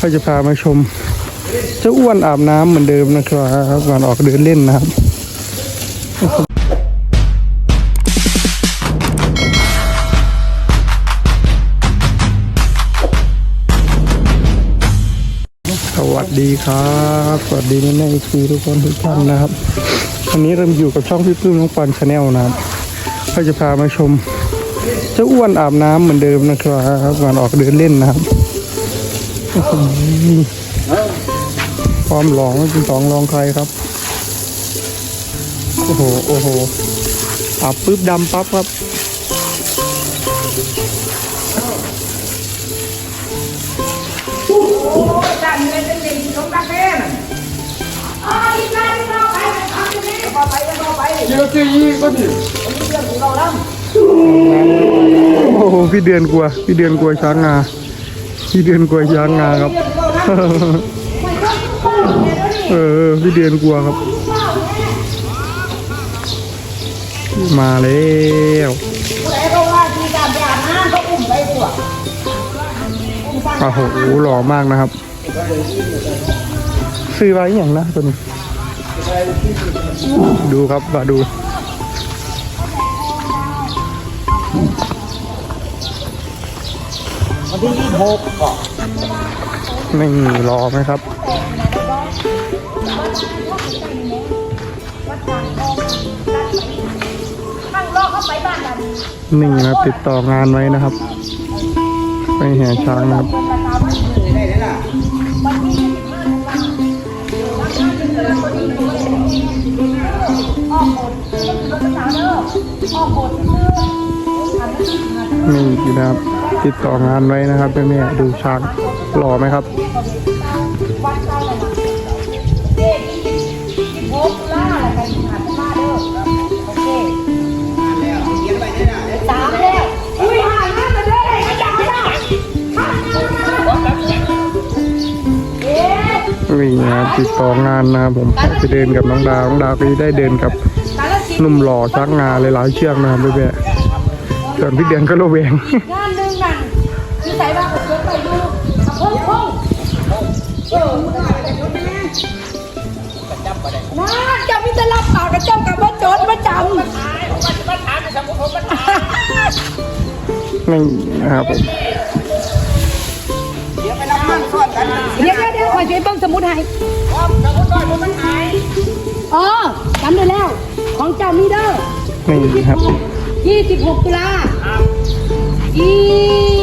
ก็จะพามาชมเจ้าอ้วนอาบน้ำเหมือนเดิมนะครับก่อนออกเดินเล่นนะครับ สวัสดีครับ สวัสดีแม่แม่ทีทุกคนทุกท่านนะครับวันนี้เราอยู่กับช่องพี่ปื้มน้องปันชาแนลนะครับก็จะพามาชมเจ้าอ้วนอาบน้ำเหมือนเดิมนะครับก่อนออกเดินเล่นนะครับ ความหลองเป็นสองรองใครครับ โอ้โห โอ้โหอาบปุ๊บดำปั๊บครับโอ้โหพี่เดือนกลัว พี่เดือนกลัวช้างงา พี่เดือนกลัวช้างงาครับ เออพี่เดือนกลัวครับ มาแล้วโอ้โหหล่อมากนะครับ ซื้อไว้อย่างนะตัวนี้ ดูครับมาดูวัน ที่ยี่สิบหกก็ไม่รอไหมครับ นี่นะติดต่องานไว้นะครับ ไปแห่ช้างนะครับเป็นราคาวันที่ได้เลยล่ะวันที่ยี่สิบห้าธันวาคมวันที่ยี่สิบห้าวันที่ยี่สิบห้าออกหมดเรื่องรถสาวเด้อออกหมดคืออันนั้นสิบห้านี่นะครับ ติดต่องานไว้นะครับแม่ๆดูช้างหล่อไหมครับวัดเจ้าเลยนะเด็กยี่สิบหกล่าอะไรกันยี่สิบห้าธันวาเด้อโอเคแล้วเขียนไว้ได้ล่ะสามแล้วอุ้ยหายหน้ามาเลยไอ้ยาวน่ะเอ๊ะนี่นะครับติดต่องานนะครับผมไปเดินกับน้องดาวน้องดาวก็จะได้เดินกับกาลสินธุ์หนุ่มหล่อช้างงาหลายๆเชือกนะครับแม่ๆส่วนพี่เดือนก็ระแวง เออมาจะมีแต่รับปากกับเจ้ากับว่าโจรประจำนี่นะครับผมเดี๋ยวไปรับมันซ่อนกันเดี๋ยวเดี๋ยวคอยช่วยต้องสมุดให้อ๋อจำได้แล้ว ของเจ้ามีเด้อนี่ครับยี่สิบหกตุลายี่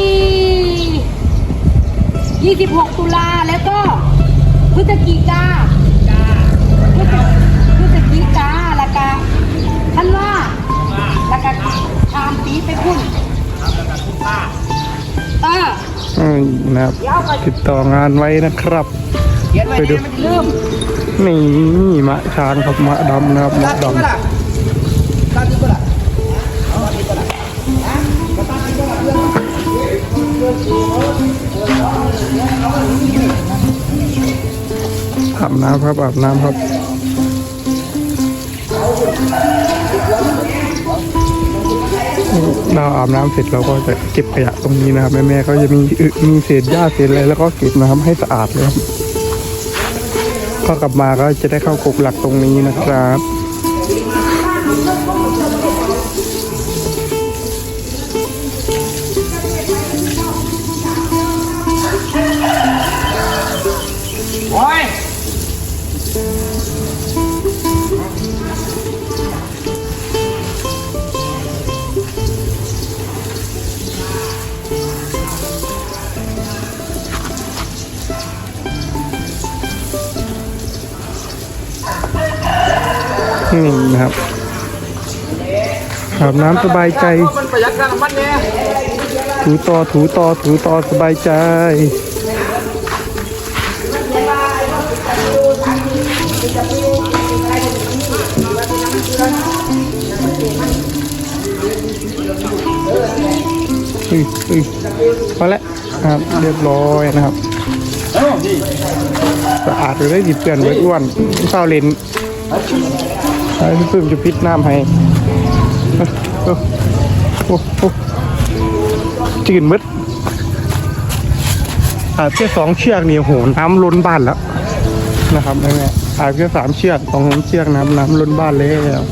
ยี่สิบหกตุลาแล้วก็พฤศจิกาพฤศพฤศจิกาแล้วก็ท่านว่าแล้วก็ตามปีไปพุ่นเออนี่นะครับ ติดต่องานไว้นะครับเขียนไว้ไปดูมันลืมนี่มะช้างครับมะดำนะครับมะตัดด น้ำครับอาบน้ำครับเราอาบน้ำเสร็จเราก็จะเก็บขยะตรงนี้นะครับ แม่ๆก็จะมีอึมีเศษหญ้าเศษอะไรแล้วก็เก็บนะครับให้สะอาดเลยครับพอกลับมาก็จะได้เข้ากกหลักตรงนี้นะครับ นี่นะครับอาบน้ำสบายใจ ถูต่อถูต่อถูต่อสบายใจอืออือพอแล้วครับเรียบร้อยนะครับสะอาดเลยดิเปื่อนไว้อ้วนเศร้าเลน ให้พี่ปื้มจะพิษน้ำให้โอ้โอ้โอ้จืนมืดอาจจะสองเชือกนี่โหน้ำล้นบ้านแล้วนะครับแม่แม่อาจจะสามเชือกสองเชือกน้ำน้ำล้นบ้านเลยแล้ว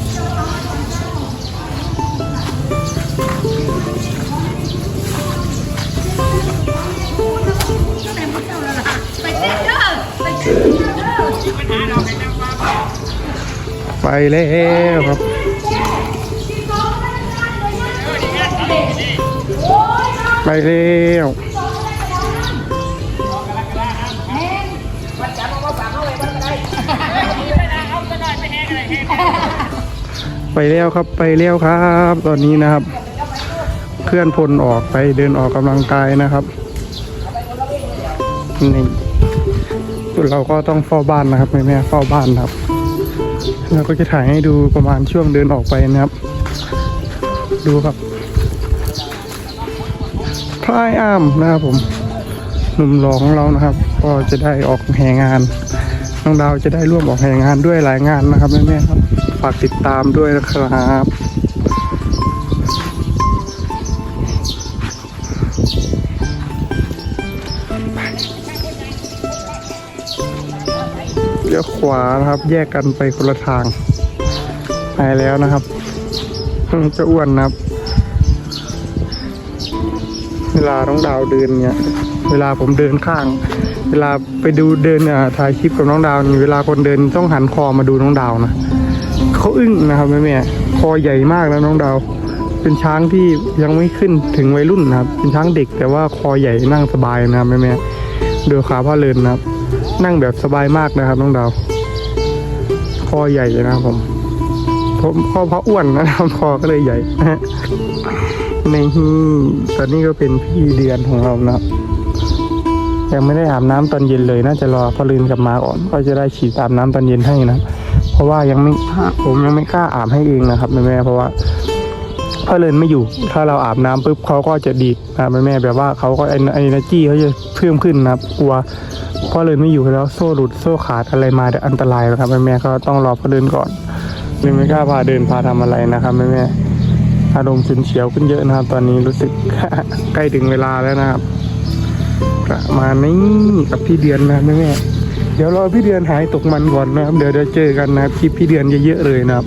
ไปแล้วครับไปแล้วไปแล้วครับไปแล้วครับ ตอนนี้นะครับ เคลื่อนพลออกไปเดินออกกำลังกายนะครับนี่เราก็ต้องเฝ้าบ้านนะครับแม่แม่เฝ้าบ้านครับ เราก็จะถ่ายให้ดูประมาณช่วงเดินออกไปนะครับ ดูครับพลายอ้ามนะครับผมหนุ่มหล่อของเรานะครับ ก็จะได้ออกแห่งานน้องดาวจะได้ร่วมออกแห่งานด้วยหลายงานนะครับแม่ๆครับ ฝากติดตามด้วยนะครับ เลี้ยวขวานะครับ แยกกันไปคนละทางไปแล้วนะครับเจะอ้วนนะครับ เวลาน้องดาวเดินเนี่ย เวลาผมเดินข้าง เวลาไปดูเดินอ่าถ่ายคลิปกับน้องดาวนี่เวลาคนเดินต้องหันคอมาดูน้องดาวนะเขาอึ้งนะครับแม่แม่คอใหญ่มากแล้วน้องดาว เป็นช้างที่ยังไม่ขึ้นถึงวัยรุ่นนะครับ เป็นช้างเด็กแต่ว่าคอใหญ่นั่งสบายนะครับแม่แม่ดูขาพ่อเลินนะครับ นั่งแบบสบายมากนะครับน้องดาวคอใหญ่นะครับผมผมคอเพราะอ้วนนะครับคอก็เลยใหญ่ในที่ตอนนี้ก็เป็นพี่เดือนของเรานะครับยังไม่ได้อาบน้ำตอนเย็นเลย น่าจะรอพอลืนกลับมาก่อน ก็จะได้ฉีดอาบน้ำตอนเย็นให้นะเพราะว่ายังไม่ผมยังไม่กล้าอาบให้เองนะครับแม่แม่เพราะว่าพอเลินไม่อยู่ ถ้าเราอาบน้ำปุ๊บเขาก็จะดีดนะแม่แม่แบบว่าเขาก็ไอ้ไอ้นจี้เขาจะเพิ่มขึ้นนะครับกลัว พ่อเลินไม่อยู่แล้วโซ่หลุดโซ่ขาดอะไรมาเดี๋ยวอันตรายนะครับแม่แม่ก็ต้องรอพ่อเลินก่อนเลยไม่กล้าพาเดินพาทำอะไรนะครับแม่แม่อารมณ์ฉุนเฉียวขึ้นเยอะนะครับ ตอนนี้รู้สึกใกล้ถึงเวลาแล้วนะครับ ประมาณนี้กับพี่เดือนนะแม่แม่เดี๋ยวรอพี่เดือนหายตกมันก่อนนะครับ เดี๋ยวเดี๋ยวเจอกันนะครับคลิปพี่เดือนเยอะๆเลยนะครับ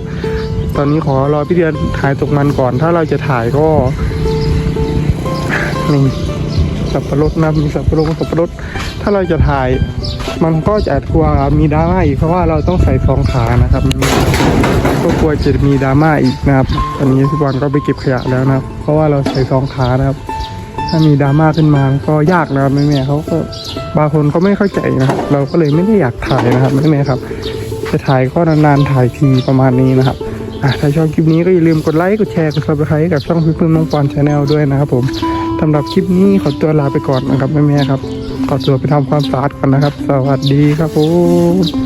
ตอนนี้ขอรอพี่เดือนหายตกมันก่อน ถ้าเราจะถ่ายก็นี่สับปะรดนะมีสับปะรดสับปะรด ถ้าเราจะถ่ายมันก็จะกลัวมีดราม่าอีกเพราะว่าเราต้องใส่สองขานะครับก็กลัวจะมีดราม่าอีกนะครับตอนนี้พี่บอลก็ไปเก็บขยะแล้วนะครับ เพราะว่าเราใส่สองขานะครับ ถ้ามีดราม่าขึ้นมาก็ยากนะครับแม่ๆเขาก็บางคนเขาไม่เข้าใจนะครับเราก็เลยไม่ได้อยากถ่ายนะครับแม่ๆครับ จะถ่ายก็นานๆถ่ายทีประมาณนี้นะครับถ้าชอบคลิปนี้ก็อย่าลืมกดไลค์กดแชร์กดซับสไครต์กับช่องพี่พึ่งน้องปอนชาแนลด้วยนะครับผมสำหรับคลิปนี้ขอตัวลาไปก่อนนะครับแม่ๆครับ ขอตัวไปทำความสะอาดก่อนนะครับ สวัสดีครับผม